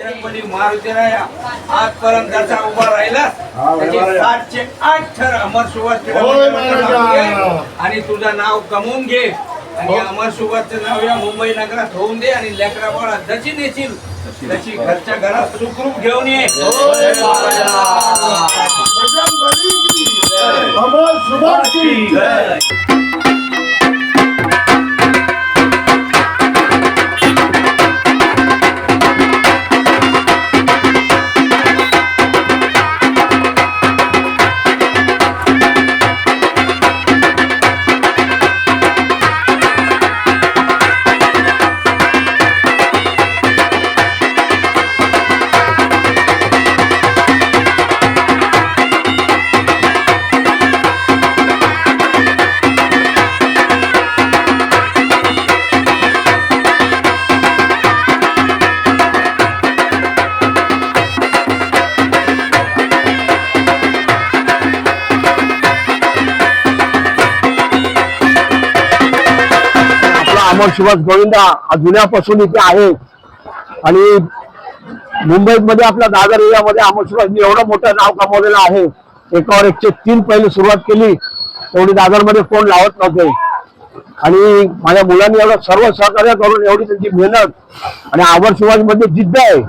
बजरंगबली मारुतीराया आजपर्यंत त्याचा उभा राहिला. सातशे आठ अमर सुभाष. आणि तुझं नाव कमवून घे आणि हो. अमर सुभाषचं नाव या मुंबई नगरात होऊन दे आणि लेकरा बाळा जशी नेशील तशी घरच्या घरात सुखरूप घेऊन ये. अमर सुभाष अमर सुभाष गोविंदा हा जुन्यापासून इथे आहे. आणि मुंबईत मध्ये आपल्या दादर एरियामध्ये अमर सुभाषनी एवढं मोठं नाव कमवलेलं आहे. एकावर एकशे तीन पहिले सुरुवात केली. तेवढी दादरमध्ये कोण लावत नव्हते. आणि माझ्या मुलांनी एवढं सर्व सहकार्य करून एवढी त्यांची मेहनत आणि अमर सुभाषमध्ये जिद्द आहे.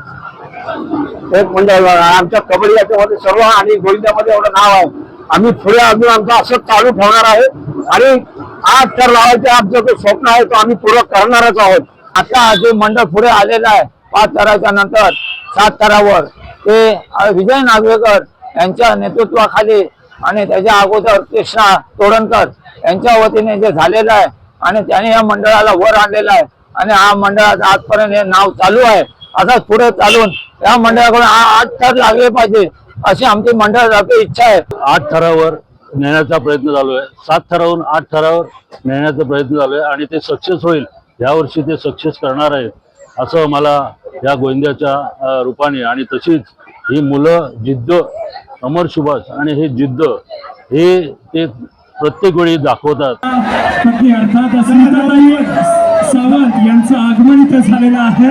एक म्हणजे आमच्या कबड्डी याच्यामध्ये सर्व आणि गोविंद्यामध्ये एवढं नाव आहे. आम्ही पुढे अजून आमचं असं चालू ठेवणार आहे. आणि आठ थर लावायचे आमचं जो स्वप्न आहे तो आम्ही पूर्ण करणारच आहोत. आता जे मंडळ पुढे आलेलं आहे पाच थराच्या नंतर सात थरावर ते विजय नागवेकर यांच्या नेतृत्वाखाली आणि त्याच्या अगोदर कृष्णा तोरणकर यांच्या वतीने जे झालेलं आहे आणि त्याने या मंडळाला वर आणलेलं आहे आणि हा मंडळाचं आजपर्यंत हे नाव चालू आहे. असाच पुढे चालून या मंडळाकडून आठ थर लागले पाहिजे अशी आमची मंडळाची इच्छा आहे. आठ थरावर नेण्याचा प्रयत्न चालू आहे. सात ठरावून आठ ठरावर नेण्याचा प्रयत्न चालू आहे आणि ते सक्सेस होईल. यावर्षी ते सक्सेस करणार आहेत असं मला या गोविंद्याच्या रूपाने आणि तशीच ही मुलं जिद्द अमर सुभाष आणि हे जिद्द हे ते प्रत्येक वेळी दाखवतात. सावंत यांचं आगमन इथं झालेलं आहे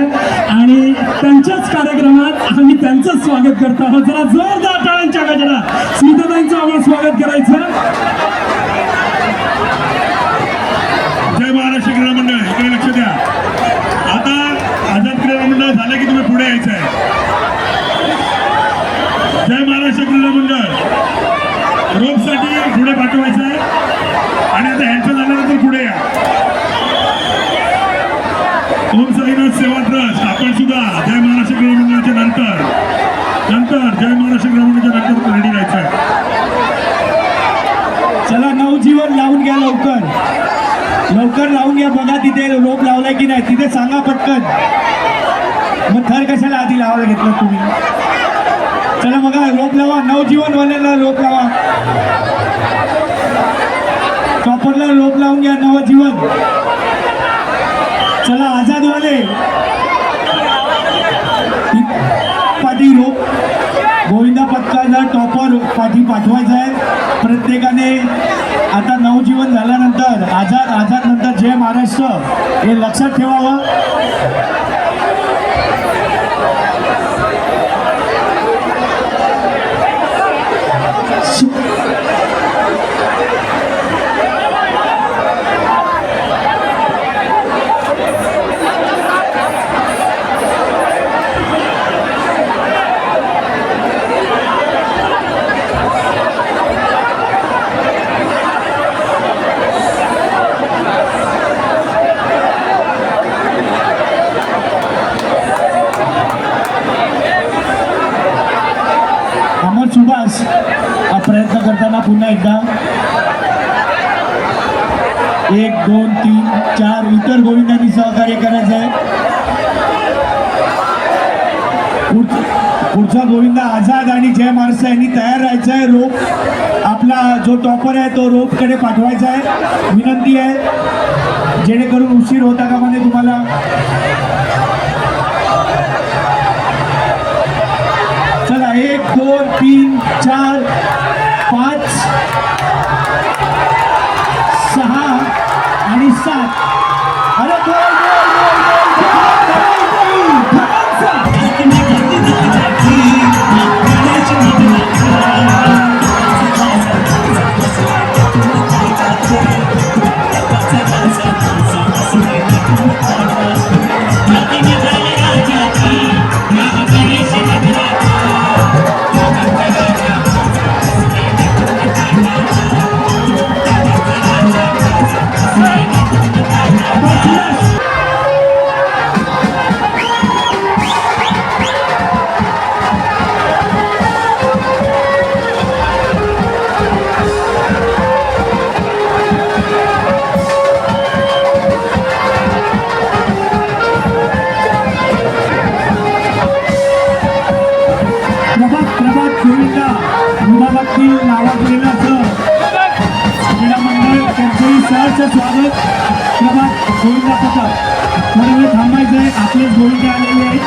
आणि त्यांच्याच कार्यक्रमात आम्ही त्यांचं स्वागत करत आहोत. जरा जोरदार टाळ्यांच्या गजरात स्मिताताईंचं आम्हाला स्वागत करायचं. जय महाराष्ट्र क्रीडा मंडळ इकडे लक्ष द्या. आता आझाद क्रीडा मंडळ झालं की तुम्ही पुढे यायचं आहे जय महाराष्ट्र क्रीडा मंडळ रोपसाठी पुढे पाठवायचं आहे आणि आता ह्यांचं झाल्यानंतर पुढे या. ओम साईनाथ सेवा ट्रस्ट आपण सुद्धा जय महाराष्ट्र नंतर जय महाराष्ट्र ग्रामीणच्या नंतर रेडी राहायचं आहे. चला नवजीवन लावून घ्या लवकर. लवकर लावून घ्या बघा तिथे रोप लावलाय की नाही तिथे सांगा पटकन. मग थर कशाला आधी लावायला घेतलं तुम्ही? चला बघा रोप लावा नवजीवन वाल्याला रोप लावा. कॉपरला रोप लावून घ्या नवजीवन चला आझादवाले हो. पाठी रोप गोविंदा पथकाला टॉपर पाठी पाठवायचा आहे. प्रत्येकाने आता नवजीवन झाल्यानंतर आझाद आझाद नंतर जय महाराष्ट्र हे लक्षात ठेवावं अमर सुभाष हा प्रयत्न करताना पुन्हा एकदा एक दोन तीन चार. इतर गोविंदांनी सहकार्य करायचं आहे. पुढचा गोविंदा आझाद आणि जय महाराष्ट्र यांनी तयार राहायचं आहे. रोप आपला जो टॉपर आहे तो रोपकडे पाठवायचा आहे. विनंती आहे जेणेकरून उशीर होता का म्हणे तुम्हाला. चला एक दोन तीन चार पाच. Isaac. स्वागत प्रभात गोविंदा थोडा वेळ थांबायचं आहे? आपलेच आलेले आहेत.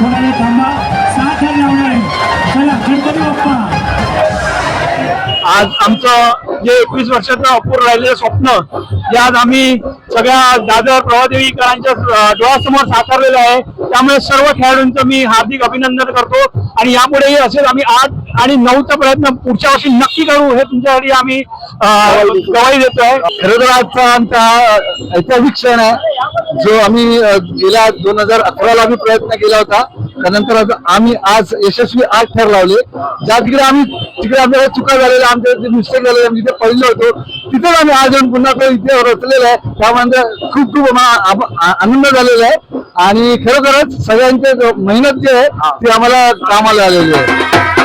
थोडा वेळ थांबा? सात लावणार आहे चला गणपती बाप्पा. आज आमचं जे एकवीस वर्षाचं अपूर राहिलेलं स्वप्न जे आज आम्ही सगळ्या दादर प्रभादेवीकरांच्या डोळ्यासमोर साकारलेलं आहे. त्यामुळे सर्व खेळाडूंचं मी हार्दिक अभिनंदन करतो. आणि यापुढेही असेच आम्ही आज आणि नऊचा प्रयत्न पुढच्या वर्षी नक्की करू हे तुमच्यासाठी आम्ही अं, गवाही देतोय. खरं तर आजचा आमचा ऐतिहासिक क्षण आहे. जो आम्ही गेल्या दोन हजार अकराला आम्ही प्रयत्न केला होता. त्यानंतर आम्ही आज यशस्वी आठ ठर लावले. ज्या तिकडे आम्ही तिकडे आपल्याला चुका झालेल्या आमच्या जे मिस्टेक झालेले आम्ही जिथे पडलो होतो तिथेच आम्ही आज येऊन पुन्हा तो इथे रचलेला आहे. त्यामध्ये खूप खूप आनंद झालेला आहे. आणि खरोखरच सगळ्यांचे मेहनत जे आहे ती आम्हाला कामाला आलेली आहे.